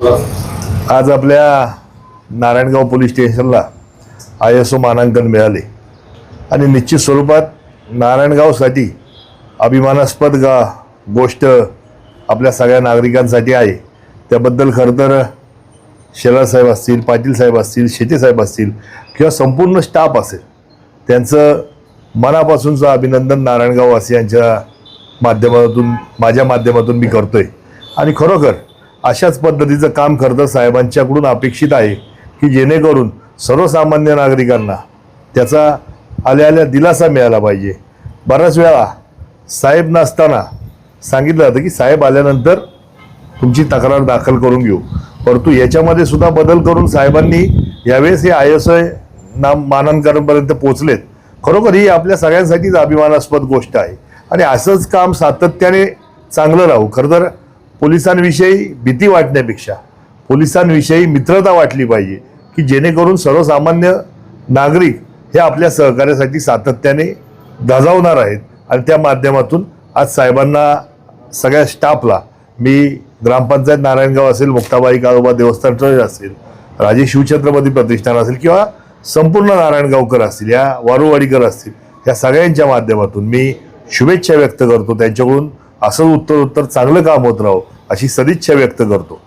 आज आपल्या नारायणगाव पोलीस स्टेशनला आय एस ओ मानांकन मिळाले. आणि निश्चित स्वरूपात नारायणगावसाठी अभिमानास्पद गा गोष्ट आपल्या सगळ्या नागरिकांसाठी आहे. त्याबद्दल खरं तर शेलार साहेब असतील पाटील साहेब असतील शेटे साहेब असतील किंवा संपूर्ण स्टाफ असेल त्यांचं मनापासूनचं अभिनंदन नारायणगाववासियांच्या माध्यमातून माझ्या माध्यमातून मी करतो आहे आणि खरोखर अशाच पद्धतीचं काम खरं तर साहेबांच्याकडून अपेक्षित आहे की जेणेकरून सर्वसामान्य नागरिकांना त्याचा आल्या आल्या दिलासा मिळाला पाहिजे. बऱ्याच वेळा साहेब नसताना सांगितलं जातं की साहेब आल्यानंतर तुमची तक्रार दाखल करून घेऊ. परंतु याच्यामध्ये सुद्धा बदल करून साहेबांनी यावेळेस हे आय एस आय नाम मानांकनपर्यंत पोचलेत खरोखर ही आपल्या सगळ्यांसाठीच अभिमानास्पद गोष्ट आहे. आणि असंच काम सातत्याने चांगलं राहू. खरं तर पोलिसांविषयी भीती वाटण्यापेक्षा पोलिसांविषयी मित्रता वाटली पाहिजे की जेणेकरून सर्वसामान्य नागरिक हे आपल्या सहकार्यासाठी सातत्याने धजावणार आहेत. आणि त्या माध्यमातून आज साहेबांना सगळ्या स्टाफला मी ग्रामपंचायत नारायणगाव असेल मुक्ताबाई काळोबा देवस्थान ट्रस्ट असेल राजे शिवछत्रपती प्रतिष्ठान असेल किंवा संपूर्ण नारायणगावकर असतील या वारुवाडीकर असतील या सगळ्यांच्या माध्यमातून मी शुभेच्छा व्यक्त करतो. त्यांच्याकडून असं उत्तर उत्तर चांगलं काम होत राहो अशी सदिच्छा व्यक्त करतो.